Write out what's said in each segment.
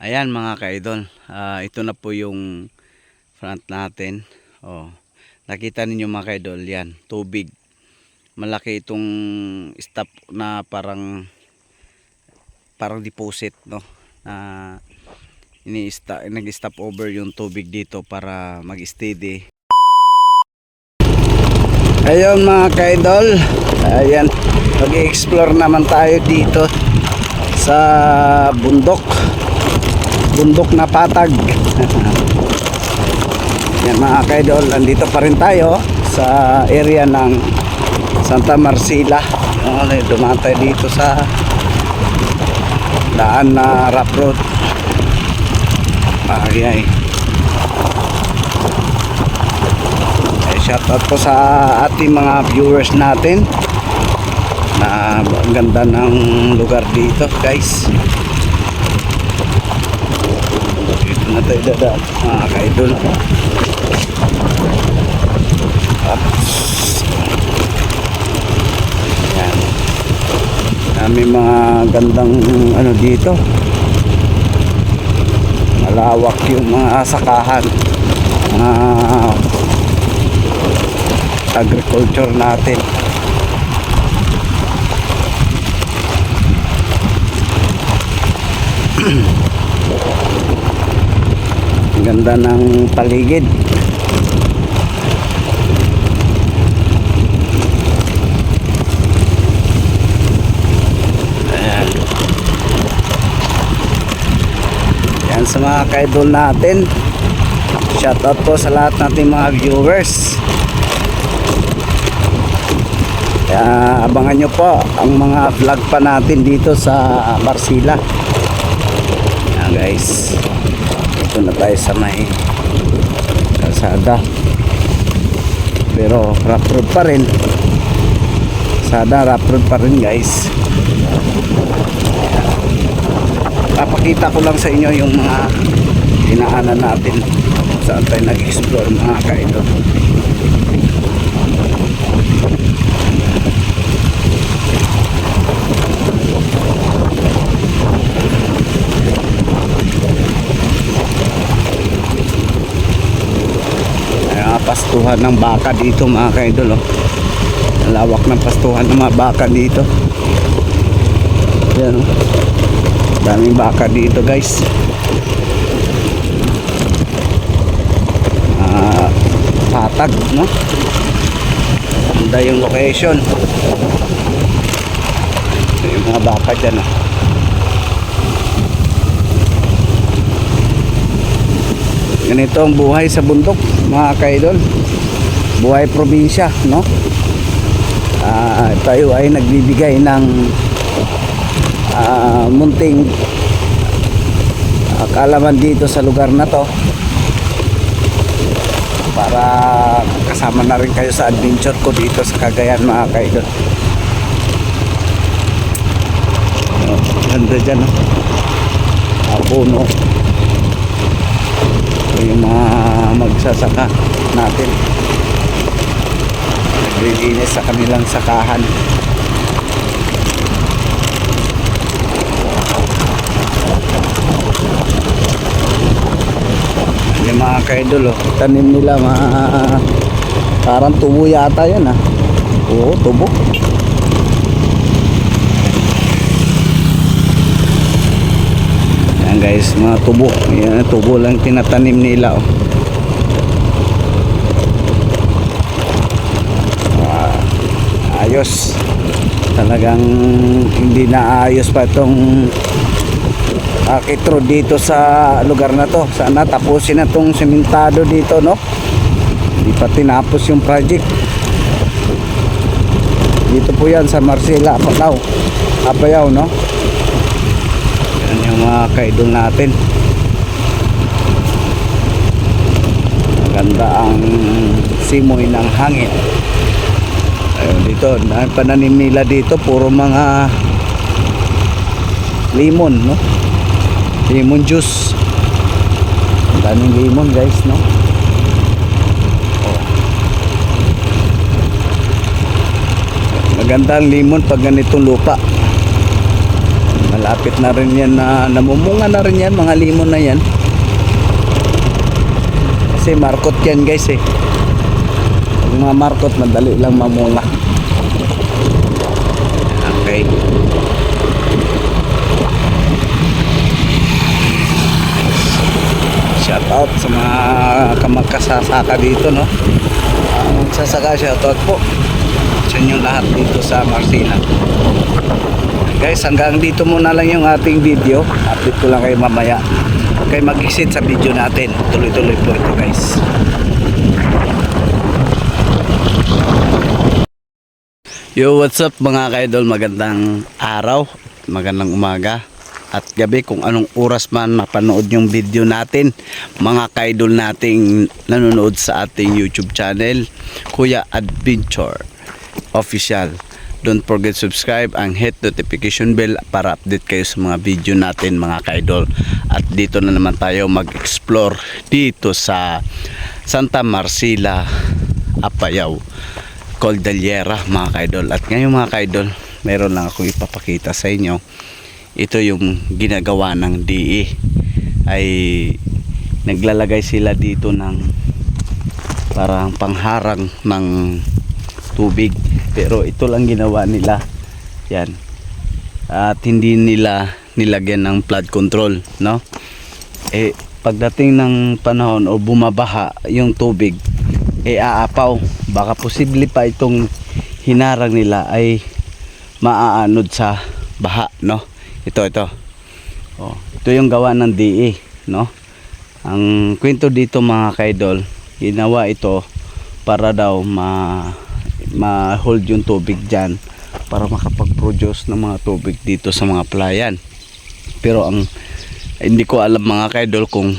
Ayan mga ka-idol, ah, ito na po yung front natin. Oh, nakita ninyo mga ka-idol, yan, tubig. Malaki itong stop na parang parang deposit, no? Na ini nag-stop over yung tubig dito para mag-steady. Ayun mga ka-idol, ayan, mag-explore naman tayo dito sa bundok bundok na patag. Yan mga kaidol andito pa rin tayo sa area ng Santa Marcila ano, dumaan tayo dito sa daan na rough road. Ay ay. Shout out po sa ating mga viewers natin. Na ganda ng lugar dito guys dito na tayo dadaan mga kaidol Ups. yan. Kami mga gandang ano dito. Malawak yung mga sakahan. Mga agriculture natin Ang ganda ng paligid. Ayan. Yan sa mga kaidol natin. Shoutout po sa lahat nating mga viewers. Kaya abangan nyo po ang mga vlog pa natin dito sa Marsila. Yan guys. Ito na tayo sa may kalsada. Pero rough road pa rin. Kalsada rough road pa rin guys. Papakita ko lang sa inyo yung mga dinaanan natin saan tayo nag-explore mga kaidol. Pastuhan ng baka dito mga kaidol oh. Lawak ng pastuhan ng mga baka dito yan oh. daming baka dito guys Ah, patag no ganda yung location yung mga baka dyan oh. Ganito ang buhay sa bundok mga kaidol. Buhay probinsya no? Ah, tayo ay nagbibigay ng ah, munting ah, kaalaman dito sa lugar na to para kasama na rin kayo sa adventure ko dito sa Cagayan mga kaidol. Ganda dyan. Ah, puno ito yung mga magsasaka natin. Naglilinis sa kanilang sakahan. Yung mga kaidol oh, tanim nila mga parang tubo yata yan ah. Oo tubo guys mga tubo. Yan, tubo lang tinatanim nila oh. Ah, ayos. Talagang hindi na ayos pa itong akitro dito sa lugar na to. Sana tapusin na itong sementado dito no? Hindi pa tinapos yung project. Dito po yan sa Marcela Apalaw Apayaw no yan yung mga kaidol natin. Maganda ang simoy ng hangin. Ayun dito ang pananim nila dito puro mga limon no? Lemon juice. Ang daming lemon guys no? Maganda ang limon pag ganitong lupa Malapit na rin yan na namumunga na rin yan, mga limon na yan. Kasi markot yan guys eh. Yung mga markot madali lang mamunga. Okay. Shout out sa mga kamagkasasaka dito no. Ang magsasaka shout out po sa inyo lahat dito sa Marcina. Guys, hanggang dito muna lang yung ating video. Update ko lang kayo mamaya. Kayo mag-exit sa video natin. Tuloy-tuloy po ito guys. Yo, what's up mga kaidol? Magandang araw, magandang umaga at gabi kung anong oras man mapanood yung video natin mga kaidol nating nanonood sa ating YouTube channel Kuya Adventure Official Don't forget subscribe and hit notification bell para update kayo sa mga video natin mga kaidol. At dito na naman tayo mag-explore dito sa Santa Marcela, Apayao, Cordillera mga kaidol. At ngayon mga kaidol, meron lang akong ipapakita sa inyo. Ito yung ginagawa ng DE. Ay naglalagay sila dito ng parang pangharang ng tubig pero ito lang ginawa nila. Yan. At hindi nila nilagyan ng flood control no? Eh pagdating ng panahon o bumabaha yung tubig eh aapaw. Baka posible pa itong hinarang nila ay maaanod sa baha no? Ito ito. Oh, ito yung gawa ng DE no? Ang kwento dito mga kaidol ginawa ito para daw ma ma-hold yung tubig dyan para makapag-produce ng mga tubig dito sa mga playan. Pero ang hindi ko alam mga kaidol kung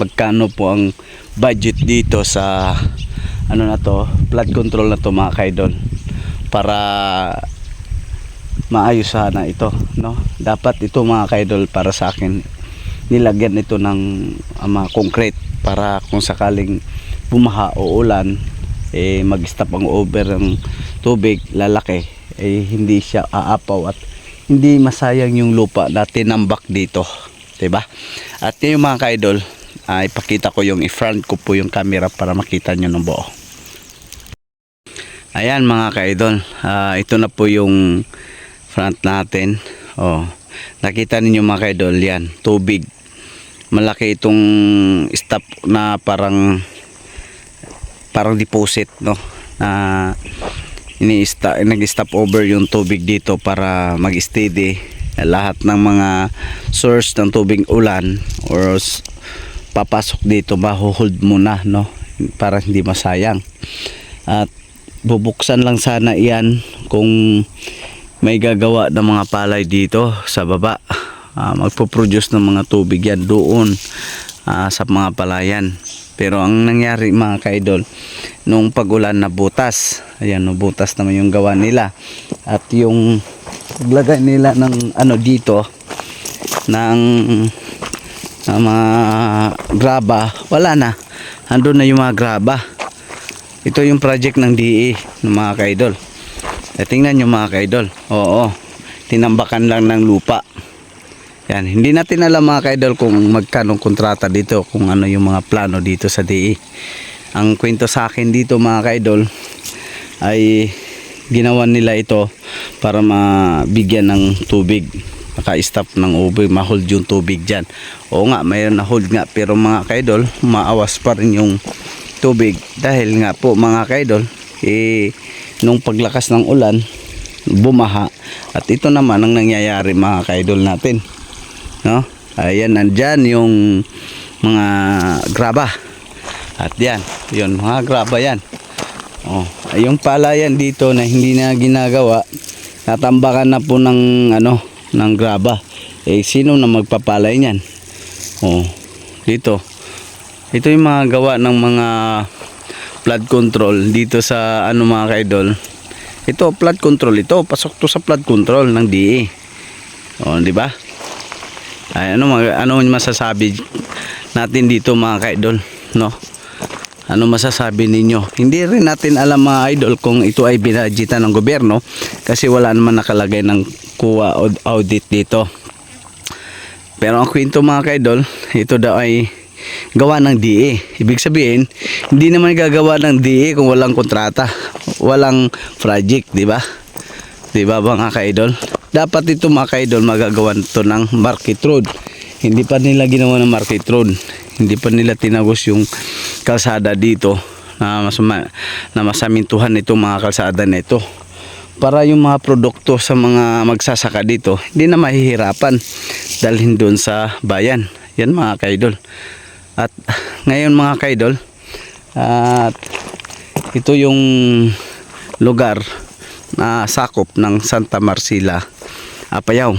magkano po ang budget dito sa ano na to flood control na to mga kaidol para maayos sana ito no? Dapat ito mga kaidol para sa akin nilagyan ito ng uh, mga concrete para kung sakaling bumaha o ulan eh mag-stop ang over ng tubig lalaki. Eh hindi siya aapaw at hindi masayang yung lupa na tinambak dito. 'di ba at ngayon mga kaidol uh, ipakita ko yung i-front ko po yung camera para makita nyo ng buo. Ayan mga kaidol uh, ito na po yung front natin. Oh nakita ninyo mga kaidol yan tubig. Malaki itong stop na parang parang deposit no? Na ini nag-stop over yung tubig dito para mag-steady lahat ng mga source ng tubig ulan or papasok dito mahuhold muna no? Para hindi masayang. At bubuksan lang sana iyan kung may gagawa ng mga palay dito sa baba. Ah, magpo-produce ng mga tubig yan doon ah, sa mga palayan pero ang nangyari mga kaidol nung pagulan na butas ayan no butas naman yung gawa nila. At yung paglagay nila ng ano dito ng, ng mga graba wala na. Andun na yung mga graba. Ito yung project ng DE ng mga kaidol. Eh, tingnan nyo mga kaidol. Oo tinambakan lang ng lupa yan, hindi natin alam mga kaidol kung magkano kontrata dito, kung ano yung mga plano dito sa DE. Ang kwento sa akin dito mga kaidol ay ginawa nila ito para mabigyan ng tubig. Naka-stop ng ube, ma-hold yung tubig dyan. Oo nga, mayroon na hold nga, pero mga kaidol, maawas pa rin yung tubig. Dahil nga po mga kaidol, eh, nung paglakas ng ulan, bumaha. At ito naman ang nangyayari mga kaidol natin no? Ayan nandyan yung mga graba. At yan yun mga graba yan. Oh yung palayan dito na hindi na ginagawa natambakan na po ng ano ng graba. Eh sino na magpapalay niyan? Oh dito. Ito yung mga gawa ng mga flood control dito sa ano mga kaidol. Ito flood control. Ito pasok to sa flood control ng DE oh di ba ay, ano, ano masasabi natin dito mga ka-idol, no? Ano masasabi ninyo? Hindi rin natin alam mga idol kung ito ay binadgetan ng gobyerno kasi wala naman nakalagay ng kuha aud- audit dito. Pero ang kwento mga kaidol, ito daw ay gawa ng DE. Ibig sabihin, hindi naman gagawa ng DE kung walang kontrata, walang project, di ba? Di ba mga kaidol? Dapat ito mga kaidol magagawa to ng market road. Hindi pa nila ginawa ng market road. Hindi pa nila tinagos yung kalsada dito na masama, na masamintuhan itong mga kalsada na ito para yung mga produkto sa mga magsasaka dito hindi na mahihirapan dalhin doon sa bayan yan mga kaidol at ngayon mga kaidol at ito yung lugar na sakop ng Santa Marcela Apayao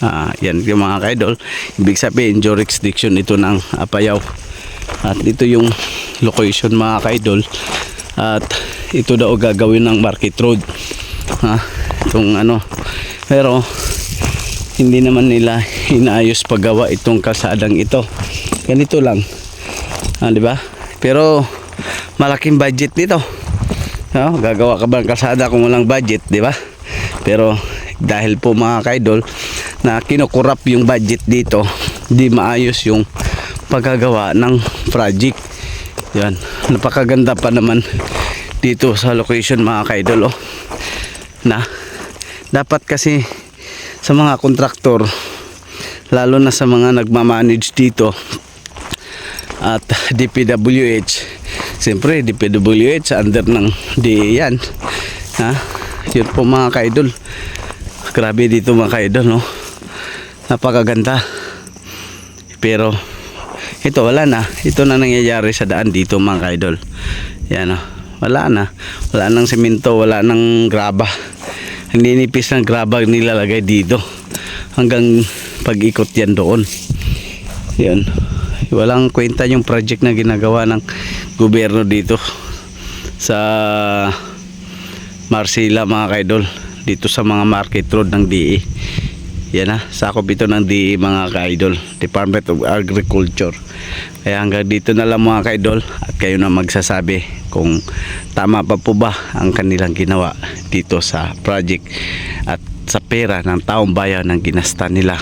Ah, yan yung mga kaidol. Ibig sabihin jurisdiction ito ng Apayao at ito yung location mga kaidol. At ito daw gagawin ng market road. Ha? Itong ano. Pero hindi naman nila inaayos paggawa itong kalsadang ito. Ganito lang. Ah, di ba? Pero malaking budget dito no? gagawa ka ba ng kalsada kung walang budget di ba? Pero dahil po mga kaidol na kinukurap yung budget dito di maayos yung paggagawa ng project. Yan napakaganda pa naman dito sa location mga kaidol oh. Na dapat kasi sa mga kontraktor lalo na sa mga nagmamanage dito at DPWH siyempre DPWH under ng DE yan. Ha? Yun po mga kaidol grabe dito mga kaidol no? Napakaganda. Pero ito wala na. Ito na nangyayari sa daan dito mga kaidol. Yan oh wala na. Wala nang semento wala nang graba. Hindi nipis ng graba nilalagay dito. Hanggang pag-ikot yan doon. Yan. Walang kwenta yung project na ginagawa ng gobyerno dito sa Marcela mga kaidol dito sa mga market road ng DE yan ha sakop ito ng DE mga kaidol. Department of Agriculture. Kaya hanggang dito na lang mga kaidol at kayo na magsasabi kung tama pa po ba ang kanilang ginawa dito sa project at sa pera ng taong bayan ng ginasta nila.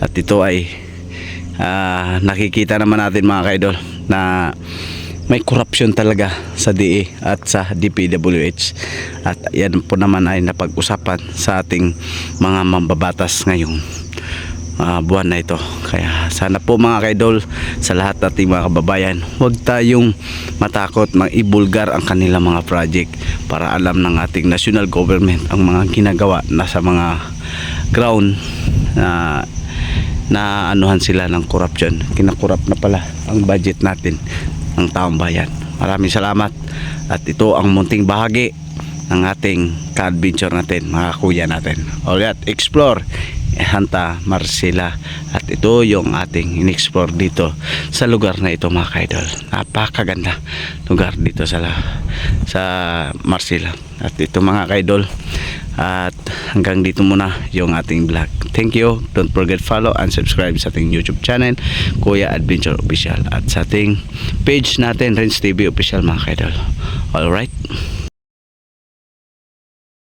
At ito ay ah, nakikita naman natin mga kaidol na may corruption talaga sa DE at sa DPWH at yan po naman ay napag-usapan sa ating mga mambabatas ngayong ah, buwan na ito. Kaya sana po mga kaidol sa lahat nating mga kababayan huwag tayong matakot mang ibulgar ang kanilang mga project para alam ng ating national government ang mga ginagawa na sa mga ground na na anuhan sila ng corruption. Kinakurap na pala ang budget natin ng taong bayan. Maraming salamat. At ito ang munting bahagi ng ating ka-adventure natin mga kuya natin. Alright explore. Santa Marcela at ito yung ating in-explore dito sa lugar na ito mga kaidol. Napakaganda lugar dito sa sa Marcela at ito mga kaidol at hanggang dito muna yung ating vlog. Thank you. Don't forget follow and subscribe sa ating youtube channel Kuya Adventure Official. At sa ating page natin Renz TV Official mga kaidol. Alright